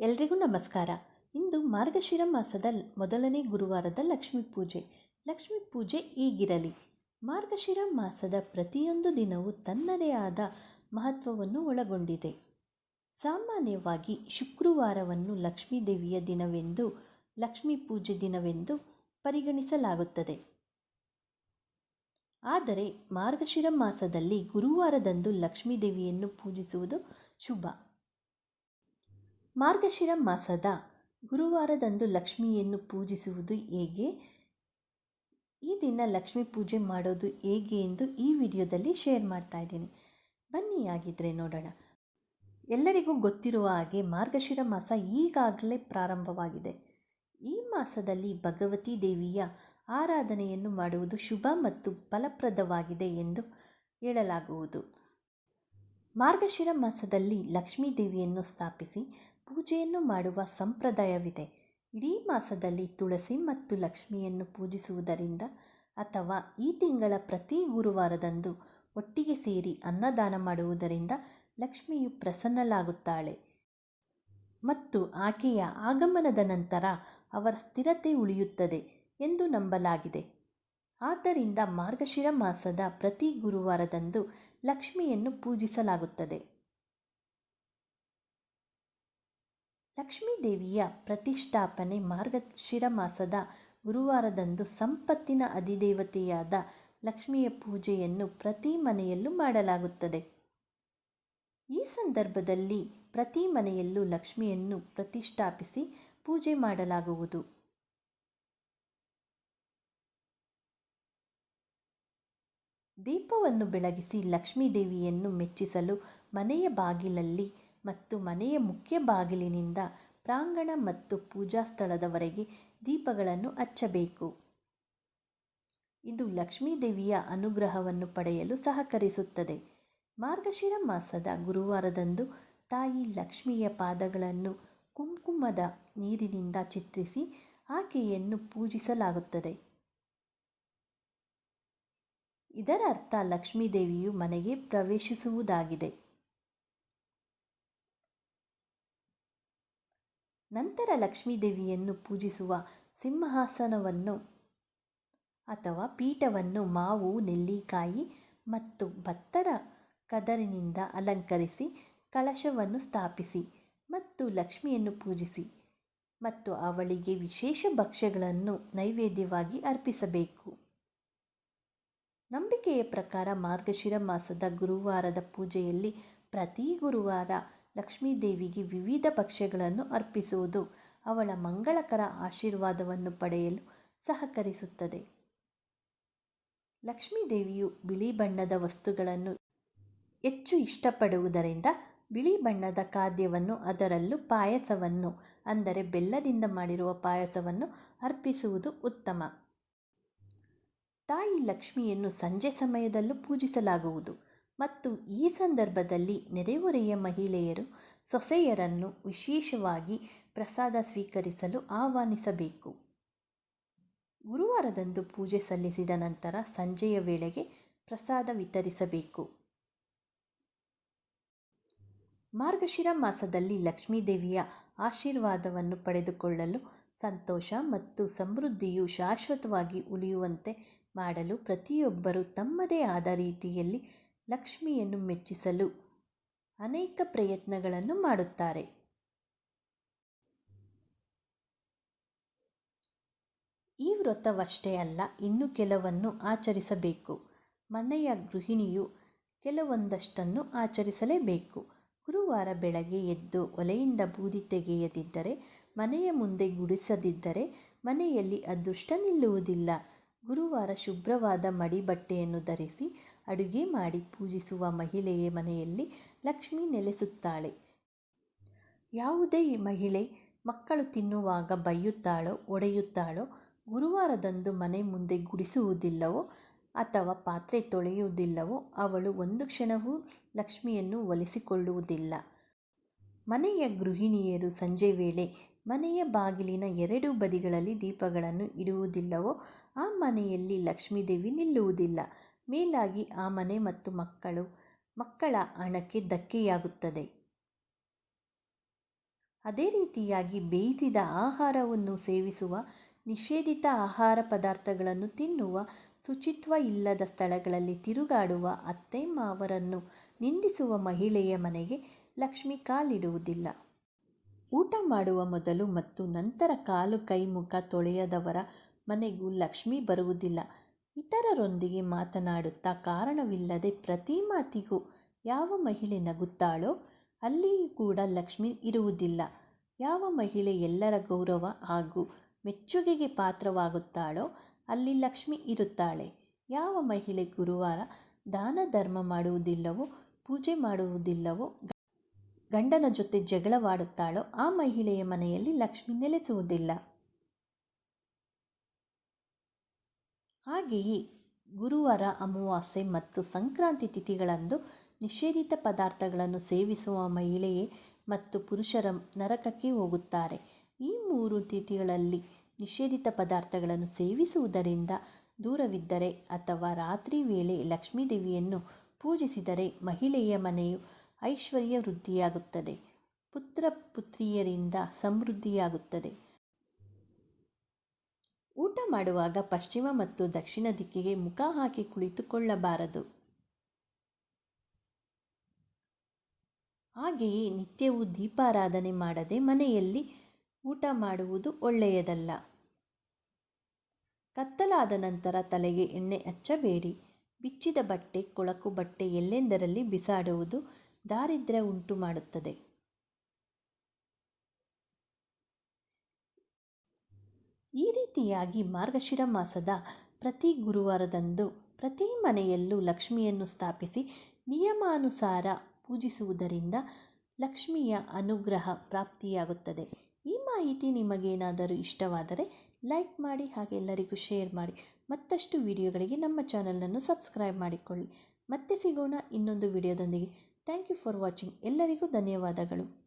ಎಲ್ರಿಗೂ ನಮಸ್ಕಾರ. ಇಂದು ಮಾರ್ಗಶಿರ ಮಾಸದ ಮೊದಲನೇ ಗುರುವಾರದ ಲಕ್ಷ್ಮೀ ಪೂಜೆ. ಲಕ್ಷ್ಮೀ ಪೂಜೆ ಈಗಿರಲಿ. ಮಾರ್ಗಶಿರ ಮಾಸದ ಪ್ರತಿಯೊಂದು ದಿನವೂ ತನ್ನದೇ ಆದ ಮಹತ್ವವನ್ನು ಒಳಗೊಂಡಿದೆ. ಸಾಮಾನ್ಯವಾಗಿ ಶುಕ್ರವಾರವನ್ನು ಲಕ್ಷ್ಮೀ ದೇವಿಯ ದಿನವೆಂದು, ಲಕ್ಷ್ಮೀ ಪೂಜೆ ದಿನವೆಂದು ಪರಿಗಣಿಸಲಾಗುತ್ತದೆ. ಆದರೆ ಮಾರ್ಗಶಿರ ಮಾಸದಲ್ಲಿ ಗುರುವಾರದಂದು ಲಕ್ಷ್ಮೀ ದೇವಿಯನ್ನು ಪೂಜಿಸುವುದು ಶುಭ. ಮಾರ್ಗಶಿರ ಮಾಸದ ಗುರುವಾರದಂದು ಲಕ್ಷ್ಮಿಯನ್ನು ಪೂಜಿಸುವುದು ಹೇಗೆ? ಈ ದಿನ ಲಕ್ಷ್ಮಿ ಪೂಜೆ ಮಾಡೋದು ಹೇಗೆ ಎಂದು ಈ ವಿಡಿಯೋದಲ್ಲಿ ಶೇರ್ ಮಾಡ್ತಾ ಇದ್ದೀನಿ. ಬನ್ನಿ ಆಗಿದ್ರೆ ನೋಡೋಣ. ಎಲ್ಲರಿಗೂ ಗೊತ್ತಿರುವ ಹಾಗೆ ಮಾರ್ಗಶಿರ ಮಾಸ ಈಗಾಗಲೇ ಪ್ರಾರಂಭವಾಗಿದೆ. ಈ ಮಾಸದಲ್ಲಿ ಭಗವತಿ ದೇವಿಯ ಆರಾಧನೆಯನ್ನು ಮಾಡುವುದು ಶುಭ ಮತ್ತು ಫಲಪ್ರದವಾಗಿದೆ ಎಂದು ಹೇಳಲಾಗುವುದು. ಮಾರ್ಗಶಿರ ಮಾಸದಲ್ಲಿ ಲಕ್ಷ್ಮೀ ದೇವಿಯನ್ನು ಸ್ಥಾಪಿಸಿ ಪೂಜೆಯನ್ನು ಮಾಡುವ ಸಂಪ್ರದಾಯವಿದೆ. ಇಡೀ ಮಾಸದಲ್ಲಿ ತುಳಸಿ ಮತ್ತು ಲಕ್ಷ್ಮಿಯನ್ನು ಪೂಜಿಸುವುದರಿಂದ ಅಥವಾ ಈ ತಿಂಗಳ ಪ್ರತಿ ಗುರುವಾರದಂದು ಒಟ್ಟಿಗೆ ಸೇರಿ ಅನ್ನದಾನ ಮಾಡುವುದರಿಂದ ಲಕ್ಷ್ಮಿಯು ಪ್ರಸನ್ನಲಾಗುತ್ತಾಳೆ ಮತ್ತು ಆಕೆಯ ಆಗಮನದ ನಂತರ ಅವರ ಸ್ಥಿರತೆ ಉಳಿಯುತ್ತದೆ ಎಂದು ನಂಬಲಾಗಿದೆ. ಆದ್ದರಿಂದ ಮಾರ್ಗಶಿರ ಮಾಸದ ಪ್ರತಿ ಗುರುವಾರದಂದು ಲಕ್ಷ್ಮಿಯನ್ನು ಪೂಜಿಸಲಾಗುತ್ತದೆ. ಲಕ್ಷ್ಮೀ ದೇವಿಯ ಪ್ರತಿಷ್ಠಾಪನೆ ಮಾರ್ಗಶಿರ ಮಾಸದ ಗುರುವಾರದಂದು ಸಂಪತ್ತಿನ ಅಧಿದೇವತೆಯಾದ ಲಕ್ಷ್ಮಿಯ ಪೂಜೆಯನ್ನು ಪ್ರತಿ ಮನೆಯಲ್ಲೂ ಮಾಡಲಾಗುತ್ತದೆ. ಈ ಸಂದರ್ಭದಲ್ಲಿ ಪ್ರತಿ ಮನೆಯಲ್ಲೂ ಲಕ್ಷ್ಮಿಯನ್ನು ಪ್ರತಿಷ್ಠಾಪಿಸಿ ಪೂಜೆ ಮಾಡಲಾಗುವುದು. ದೀಪವನ್ನು ಬೆಳಗಿಸಿ ಲಕ್ಷ್ಮೀದೇವಿಯನ್ನು ಮೆಚ್ಚಿಸಲು ಮನೆಯ ಬಾಗಿಲಲ್ಲಿ ಮತ್ತು ಮನೆಯ ಮುಖ್ಯ ಬಾಗಿಲಿನಿಂದ ಪ್ರಾಂಗಣ ಮತ್ತು ಪೂಜಾ ಸ್ಥಳದವರೆಗೆ ದೀಪಗಳನ್ನು ಹಚ್ಚಬೇಕು. ಇದು ಲಕ್ಷ್ಮೀದೇವಿಯ ಅನುಗ್ರಹವನ್ನು ಪಡೆಯಲು ಸಹಕರಿಸುತ್ತದೆ. ಮಾರ್ಗಶಿರ ಮಾಸದ ಗುರುವಾರದಂದು ತಾಯಿ ಲಕ್ಷ್ಮಿಯ ಪಾದಗಳನ್ನು ಕುಂಕುಮದ ನೀರಿನಿಂದ ಚಿತ್ರಿಸಿ ಆಕೆಯನ್ನು ಪೂಜಿಸಲಾಗುತ್ತದೆ. ಇದರ ಅರ್ಥ ಲಕ್ಷ್ಮೀದೇವಿಯು ಮನೆಗೆ ಪ್ರವೇಶಿಸುವುದಾಗಿದೆ. ನಂತರ ಲಕ್ಷ್ಮೀದೇವಿಯನ್ನು ಪೂಜಿಸುವ ಸಿಂಹಾಸನವನ್ನು ಅಥವಾ ಪೀಠವನ್ನು ಮಾವು, ನೆಲ್ಲಿಕಾಯಿ ಮತ್ತು ಭತ್ತದ ಕದರಿನಿಂದ ಅಲಂಕರಿಸಿ ಕಳಶವನ್ನು ಸ್ಥಾಪಿಸಿ ಮತ್ತು ಲಕ್ಷ್ಮಿಯನ್ನು ಪೂಜಿಸಿ ಮತ್ತು ಅವಳಿಗೆ ವಿಶೇಷ ಭಕ್ಷ್ಯಗಳನ್ನು ನೈವೇದ್ಯವಾಗಿ ಅರ್ಪಿಸಬೇಕು. ನಂಬಿಕೆಯ ಪ್ರಕಾರ ಮಾರ್ಗಶಿರ ಮಾಸದ ಗುರುವಾರದ ಪೂಜೆಯಲ್ಲಿ ಪ್ರತಿ ಗುರುವಾರ ಲಕ್ಷ್ಮೀ ದೇವಿಗೆ ವಿವಿಧ ಭಕ್ಷ್ಯಗಳನ್ನು ಅರ್ಪಿಸುವುದು ಅವಳ ಮಂಗಳಕರ ಆಶೀರ್ವಾದವನ್ನು ಪಡೆಯಲು ಸಹಕರಿಸುತ್ತದೆ. ಲಕ್ಷ್ಮೀ ದೇವಿಯು ಬಿಳಿ ಬಣ್ಣದ ವಸ್ತುಗಳನ್ನು ಹೆಚ್ಚು ಇಷ್ಟಪಡುವುದರಿಂದ ಬಿಳಿ ಬಣ್ಣದ ಖಾದ್ಯವನ್ನು ಅದರಲ್ಲೂ ಪಾಯಸವನ್ನು, ಅಂದರೆ ಬೆಲ್ಲದಿಂದ ಮಾಡಿರುವ ಪಾಯಸವನ್ನು ಅರ್ಪಿಸುವುದು ಉತ್ತಮ. ತಾಯಿ ಲಕ್ಷ್ಮಿಯನ್ನು ಸಂಜೆ ಸಮಯದಲ್ಲೂ ಪೂಜಿಸಲಾಗುವುದು. ಮತ್ತು ಈ ಸಂದರ್ಭದಲ್ಲಿ ನೆರೆಹೊರೆಯ ಮಹಿಳೆಯರು ಸೊಸೆಯರನ್ನು ವಿಶೇಷವಾಗಿ ಪ್ರಸಾದ ಸ್ವೀಕರಿಸಲು ಆಹ್ವಾನಿಸಬೇಕು. ಗುರುವಾರದಂದು ಪೂಜೆ ಸಲ್ಲಿಸಿದ ನಂತರ ಸಂಜೆಯ ವೇಳೆಗೆ ಪ್ರಸಾದ ವಿತರಿಸಬೇಕು. ಮಾರ್ಗಶಿರ ಮಾಸದಲ್ಲಿ ಲಕ್ಷ್ಮೀದೇವಿಯ ಆಶೀರ್ವಾದವನ್ನು ಪಡೆದುಕೊಳ್ಳಲು ಸಂತೋಷ ಮತ್ತು ಸಮೃದ್ಧಿಯು ಶಾಶ್ವತವಾಗಿ ಉಳಿಯುವಂತೆ ಮಾಡಲು ಪ್ರತಿಯೊಬ್ಬರು ತಮ್ಮದೇ ಆದ ರೀತಿಯಲ್ಲಿ ಲಕ್ಷ್ಮಿಯನ್ನು ಮೆಚ್ಚಿಸಲು ಅನೇಕ ಪ್ರಯತ್ನಗಳನ್ನು ಮಾಡುತ್ತಾರೆ. ಈ ವ್ರತವಷ್ಟೇ ಅಲ್ಲ, ಇನ್ನು ಕೆಲವನ್ನು ಆಚರಿಸಬೇಕು. ಮನೆಯ ಗೃಹಿಣಿಯು ಕೆಲವೊಂದಷ್ಟನ್ನು ಆಚರಿಸಲೇಬೇಕು. ಗುರುವಾರ ಬೆಳಗ್ಗೆ ಎದ್ದು ಒಲೆಯಿಂದ ಬೂದಿ ತೆಗೆಯದಿದ್ದರೆ, ಮನೆಯ ಮುಂದೆ ಗುಡಿಸದಿದ್ದರೆ ಮನೆಯಲ್ಲಿ ಅದೃಷ್ಟ ನಿಲ್ಲುವುದಿಲ್ಲ. ಗುರುವಾರ ಶುಭ್ರವಾದ ಮಡಿ ಬಟ್ಟೆಯನ್ನು ಧರಿಸಿ ಅಡುಗೆ ಮಾಡಿ ಪೂಜಿಸುವ ಮಹಿಳೆಯ ಮನೆಯಲ್ಲಿ ಲಕ್ಷ್ಮಿ ನೆಲೆಸುತ್ತಾಳೆ. ಯಾವುದೇ ಮಹಿಳೆ ಮಕ್ಕಳು ತಿನ್ನುವಾಗ ಬೈಯುತ್ತಾಳೋ, ಒಡೆಯುತ್ತಾಳೋ, ಗುರುವಾರದಂದು ಮನೆ ಮುಂದೆ ಗುಡಿಸುವುದಿಲ್ಲವೋ ಅಥವಾ ಪಾತ್ರೆ ತೊಳೆಯುವುದಿಲ್ಲವೋ ಅವಳು ಒಂದು ಕ್ಷಣವೂ ಲಕ್ಷ್ಮಿಯನ್ನು ಒಲಿಸಿಕೊಳ್ಳುವುದಿಲ್ಲ. ಮನೆಯ ಗೃಹಿಣಿಯರು ಸಂಜೆ ವೇಳೆ ಮನೆಯ ಬಾಗಿಲಿನ ಎರಡು ಬದಿಗಳಲ್ಲಿ ದೀಪಗಳನ್ನು ಇಡುವುದಿಲ್ಲವೋ, ಆ ಮನೆಯಲ್ಲಿ ಲಕ್ಷ್ಮೀದೇವಿ ನಿಲ್ಲುವುದಿಲ್ಲ. ಮೇಲಾಗಿ ಆ ಮನೆ ಮತ್ತು ಮಕ್ಕಳು ಮಕ್ಕಳ ಹಣಕ್ಕೆ ಧಕ್ಕೆಯಾಗುತ್ತದೆ. ಅದೇ ರೀತಿಯಾಗಿ ಬೇಯಿಸಿದ ಆಹಾರವನ್ನು ಸೇವಿಸುವ ನಿಷೇಧಿತ ಆಹಾರ ಪದಾರ್ಥಗಳನ್ನು ತಿನ್ನುವ ಶುಚಿತ್ವ ಇಲ್ಲದ ಸ್ಥಳಗಳಲ್ಲಿ ತಿರುಗಾಡುವ ಅತ್ತೆ ಮಾವರನ್ನು ನಿಂದಿಸುವ ಮಹಿಳೆಯ ಮನೆಗೆ ಲಕ್ಷ್ಮಿ ಕಾಲಿಡುವುದಿಲ್ಲ. ಊಟ ಮಾಡುವ ಮೊದಲು ಮತ್ತು ನಂತರ ಕಾಲು ಕೈ ಮುಖ ತೊಳೆಯದವರ ಮನೆಗೂ ಲಕ್ಷ್ಮಿ ಬರುವುದಿಲ್ಲ. ಇತರರೊಂದಿಗೆ ಮಾತನಾಡುತ್ತಾ ಕಾರಣವಿಲ್ಲದೆ ಪ್ರತಿ ಮಾತಿಗೂ ಯಾವ ಮಹಿಳೆ ನಗುತ್ತಾಳೋ ಅಲ್ಲಿಯೂ ಕೂಡ ಲಕ್ಷ್ಮಿ ಇರುವುದಿಲ್ಲ. ಯಾವ ಮಹಿಳೆ ಎಲ್ಲರ ಗೌರವ ಹಾಗೂ ಮೆಚ್ಚುಗೆಗೆ ಪಾತ್ರವಾಗುತ್ತಾಳೋ ಅಲ್ಲಿ ಲಕ್ಷ್ಮಿ ಇರುತ್ತಾಳೆ. ಯಾವ ಮಹಿಳೆ ಗುರುವಾರ ದಾನ ಧರ್ಮ ಮಾಡುವುದಿಲ್ಲವೋ, ಪೂಜೆ ಮಾಡುವುದಿಲ್ಲವೋ, ಗಂಡನ ಜೊತೆ ಜಗಳವಾಡುತ್ತಾಳೋ, ಆ ಮಹಿಳೆಯ ಮನೆಯಲ್ಲಿ ಲಕ್ಷ್ಮಿ ನೆಲೆಸುವುದಿಲ್ಲ. ಹಾಗೆಯೇ ಗುರುವಾರ ಅಮಾವಾಸ್ಯೆ ಮತ್ತು ಸಂಕ್ರಾಂತಿ ತಿಥಿಗಳಂದು ನಿಷೇಧಿತ ಪದಾರ್ಥಗಳನ್ನು ಸೇವಿಸುವ ಮಹಿಳೆಯೇ ಮತ್ತು ಪುರುಷರ ನರಕಕ್ಕೆ ಹೋಗುತ್ತಾರೆ. ಈ ಮೂರು ತಿಥಿಗಳಲ್ಲಿ ನಿಷೇಧಿತ ಪದಾರ್ಥಗಳನ್ನು ಸೇವಿಸುವುದರಿಂದ ದೂರವಿದ್ದರೆ ಅಥವಾ ರಾತ್ರಿ ವೇಳೆ ಲಕ್ಷ್ಮೀದೇವಿಯನ್ನು ಪೂಜಿಸಿದರೆ ಮಹಿಳೆಯ ಮನೆಯು ಐಶ್ವರ್ಯ ವೃದ್ಧಿಯಾಗುತ್ತದೆ. ಪುತ್ರ ಪುತ್ರಿಯರಿಂದ ಸಮೃದ್ಧಿಯಾಗುತ್ತದೆ. ಊಟ ಮಾಡುವಾಗ ಪಶ್ಚಿಮ ಮತ್ತು ದಕ್ಷಿಣ ದಿಕ್ಕಿಗೆ ಮುಖ ಹಾಕಿ ಕುಳಿತುಕೊಳ್ಳಬಾರದು. ಹಾಗೆಯೇ ನಿತ್ಯವೂ ದೀಪಾರಾಧನೆ ಮಾಡದೆ ಮನೆಯಲ್ಲಿ ಊಟ ಮಾಡುವುದು ಒಳ್ಳೆಯದಲ್ಲ. ಕತ್ತಲಾದ ನಂತರ ತಲೆಗೆ ಎಣ್ಣೆ ಹಚ್ಚಬೇಡಿ. ಬಿಚ್ಚಿದ ಬಟ್ಟೆ, ಕೊಳಕು ಬಟ್ಟೆ ಎಲ್ಲೆಂದರಲ್ಲಿ ಬಿಸಾಡುವುದು ದಾರಿದ್ರ್ಯ ಉಂಟು ಮಾಡುತ್ತದೆ ಈ ರೀತಿಯಾಗಿ ಮಾರ್ಗಶಿರ ಮಾಸದ ಪ್ರತಿ ಗುರುವಾರದಂದು ಪ್ರತಿ ಮನೆಯಲ್ಲೂ ಲಕ್ಷ್ಮಿಯನ್ನು ಸ್ಥಾಪಿಸಿ ನಿಯಮಾನುಸಾರ ಪೂಜಿಸುವುದರಿಂದ ಲಕ್ಷ್ಮಿಯ ಅನುಗ್ರಹ ಪ್ರಾಪ್ತಿಯಾಗುತ್ತದೆ. ಈ ಮಾಹಿತಿ ನಿಮಗೇನಾದರೂ ಇಷ್ಟವಾದರೆ ಲೈಕ್ ಮಾಡಿ ಹಾಗೆ ಎಲ್ಲರಿಗೂ ಶೇರ್ ಮಾಡಿ. ಮತ್ತಷ್ಟು ವಿಡಿಯೋಗಳಿಗೆ ನಮ್ಮ ಚಾನಲನ್ನು ಸಬ್ಸ್ಕ್ರೈಬ್ ಮಾಡಿಕೊಳ್ಳಿ. ಮತ್ತೆ ಸಿಗೋಣ ಇನ್ನೊಂದು ವಿಡಿಯೋದೊಂದಿಗೆ. Thank you for watching. ಎಲ್ಲರಿಗೂ ಧನ್ಯವಾದಗಳು.